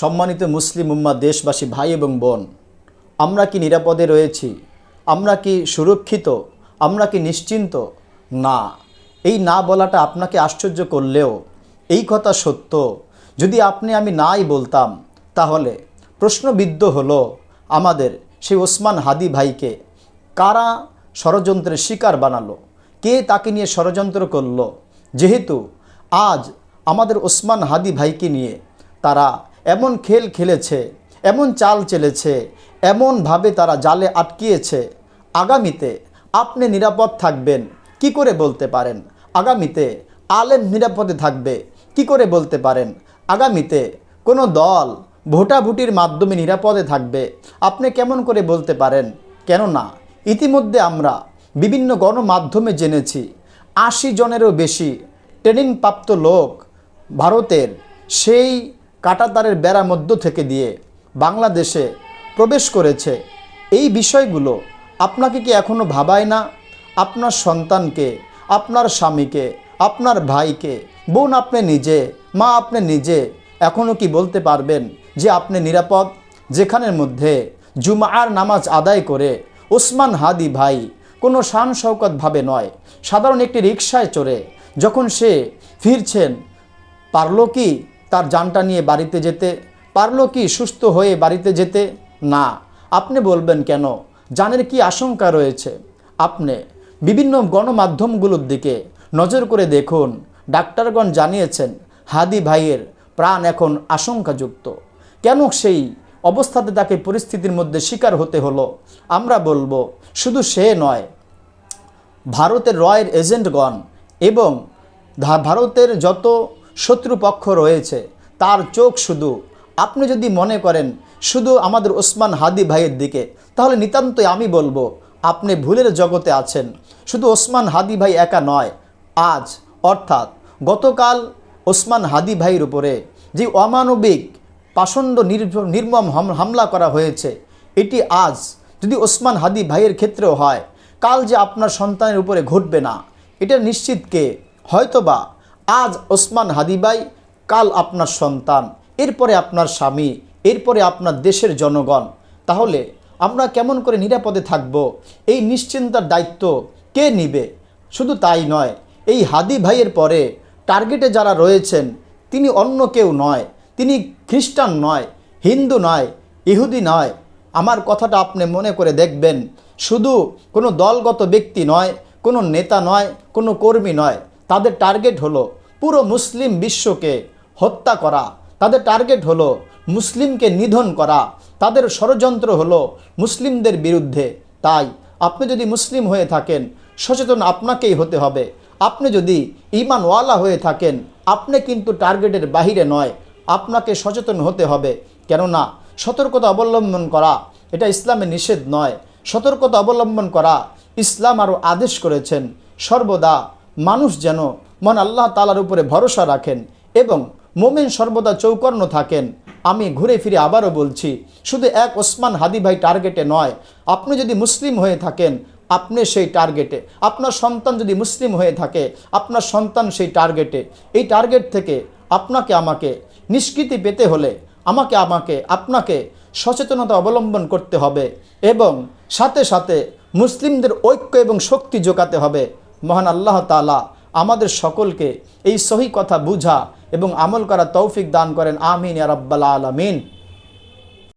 সম্মানিত মুসলিম উম্মা দেশবাসী, ভাই এবং বোন, আমরা কি নিরাপদে রয়েছি? আমরা কি সুরক্ষিত? আমরা কি নিশ্চিন্ত? না। এই না বলাটা আপনাকে আশ্চর্য করলেও এই কথা সত্য। যদি আপনি আমি নাই বলতাম, তাহলে প্রশ্নবিদ্ধ হলো আমাদের সেই ওসমান হাদি ভাইকে কারা ষড়যন্ত্রের শিকার বানালো? কে তাকে নিয়ে ষড়যন্ত্র করল? যেহেতু আজ আমাদের ওসমান হাদি ভাইকে নিয়ে তারা এমন খেল খেলেছে, এমন চাল চেলেছে এমনভাবে তারা জালে আটকিয়েছে। আগামীতে আপনি নিরাপদ থাকবেন, কি করে বলতে পারেন? আগামীতে আলেম নিরাপদে থাকবে, কি করে বলতে পারেন? আগামীতে কোনো দল ভোটাভুটির মাধ্যমে নিরাপদে থাকবে, আপনি কেমন করে বলতে পারেন? কেননা, ইতিমধ্যে আমরা বিভিন্ন গণমাধ্যমে জেনেছি, আশি জনেরও বেশি ট্রেনিংপ্রাপ্ত লোক ভারতের সেই কাটাতারের বেড়া মধ্য থেকে দিয়ে বাংলাদেশে প্রবেশ করেছে। এই বিষয়গুলো আপনাকে কি এখনও ভাবায় না? আপনার সন্তানকে, আপনার স্বামীকে, আপনার ভাইকে, বোন আপনি নিজে, মা আপনি নিজে এখনও কি বলতে পারবেন যে আপনি নিরাপদ? যেখানের মধ্যে জুমার নামাজ আদায় করে ওসমান হাদি ভাই কোনো শান শৌকতভাবে নয়। সাধারণ একটি রিক্সায় চড়ে যখন সে ফিরছেন, পারল কি? তার যানটা নিয়ে বাড়িতে যেতে। পারল কি সুস্থ হয়ে বাড়িতে যেতে? না। আপনি বলবেন কেন? জানের কি আশঙ্কা রয়েছে? আপনি বিভিন্ন গণমাধ্যমগুলোর দিকে নজর করে দেখুন। ডাক্তারগণ জানিয়েছেন, হাদি ভাইয়ের প্রাণ এখন আশঙ্কাযুক্ত। কেন সেই অবস্থাতে তাকে পরিস্থিতির মধ্যে শিকার হতে হলো? আমরা বলব, শুধু সে নয়, ভারতের রয়ের এজেন্টগণ এবং ভারতের যত শত্রুপক্ষ রয়েছে, তার চোখ শুধু। আপনি যদি মনে করেন, শুধু আমাদের ওসমান হাদি ভাইয়ের দিকে, তাহলে নিতান্তই আমি বলব, আপনি ভুলের জগতে আছেন। শুধু ওসমান হাদি ভাই একা নয়, আজ অর্থাৎ গতকাল ওসমান হাদি ভাইয়ের উপরে যে অমানবিক, পাষণ্ড নির্মম হামলা করা হয়েছে, এটি আজ যদি ওসমান হাদি ভাইয়ের ক্ষেত্রেও হয়, কাল যে আপনার সন্তানের উপরে ঘটবে না, এটা নিশ্চিত কে? হয়তোবা আজ ওসমান হাদি ভাই, কাল আপনার সন্তান, এরপরে আপনার স্বামী, এরপরে আপনার দেশের জনগণ। তাহলে আমরা কেমন করে নিরাপদে থাকব? এই নিশ্চিন্তার দায়িত্ব কে নিবে? শুধু তাই নয়, এই হাদি ভাইয়ের পরে টার্গেটে যারা রয়েছেন, তিনি অন্য কেউ নয়, তিনি খ্রিস্টান নয়, হিন্দু নয়, ইহুদি নয়। আমার কথাটা আপনি মনে করে দেখবেন, শুধু কোনো দলগত ব্যক্তি নয়, কোনো নেতা নয়, কোনো কর্মী নয়। তাদের টার্গেট হলো পুরো মুসলিম বিশ্বকে হত্যা করা। তাদের টার্গেট হলো মুসলিমকে নিধন করা। তাদের ষড়যন্ত্র হলো মুসলিমদের বিরুদ্ধে। তাই আপনি যদি মুসলিম হয়ে থাকেন, সচেতন আপনাকেই হতে হবে। আপনি যদি ইমানওয়ালা হয়ে থাকেন, আপনি কিন্তু টার্গেটের বাহিরে নয়। আপনাকে সচেতন হতে হবে। কেননা সতর্কতা অবলম্বন করা এটা ইসলামে নিষেধ নয়। সতর্কতা অবলম্বন করা ইসলাম আরও আদেশ করেছেন, সর্বদা মানুষ যেন মন আল্লাহ তালার উপরে ভরসা রাখেন এবং মোমেন সর্বদা চৌকর্ণ থাকেন। আমি ঘুরে ফিরে আবারও বলছি, শুধু এক ওসমান হাদি ভাই টার্গেটে নয়, আপনি যদি মুসলিম হয়ে থাকেন, আপনি সেই টার্গেটে। আপনার সন্তান যদি মুসলিম হয়ে থাকে, আপনার সন্তান সেই টার্গেটে। এই টার্গেট থেকে আপনাকে আমাকে নিষ্কৃতি পেতে হলে আমাকে আমাকে আপনাকে সচেতনতা অবলম্বন করতে হবে এবং সাথে সাথে মুসলিমদের ঐক্য এবং শক্তি জোগাতে হবে। মহান আল্লাহ তালা আমাদের সকলকে এই সহি কথা বুঝা এবং আমল করা তৌফিক দান করেন। আমিন আর আব্বাল আলামিন।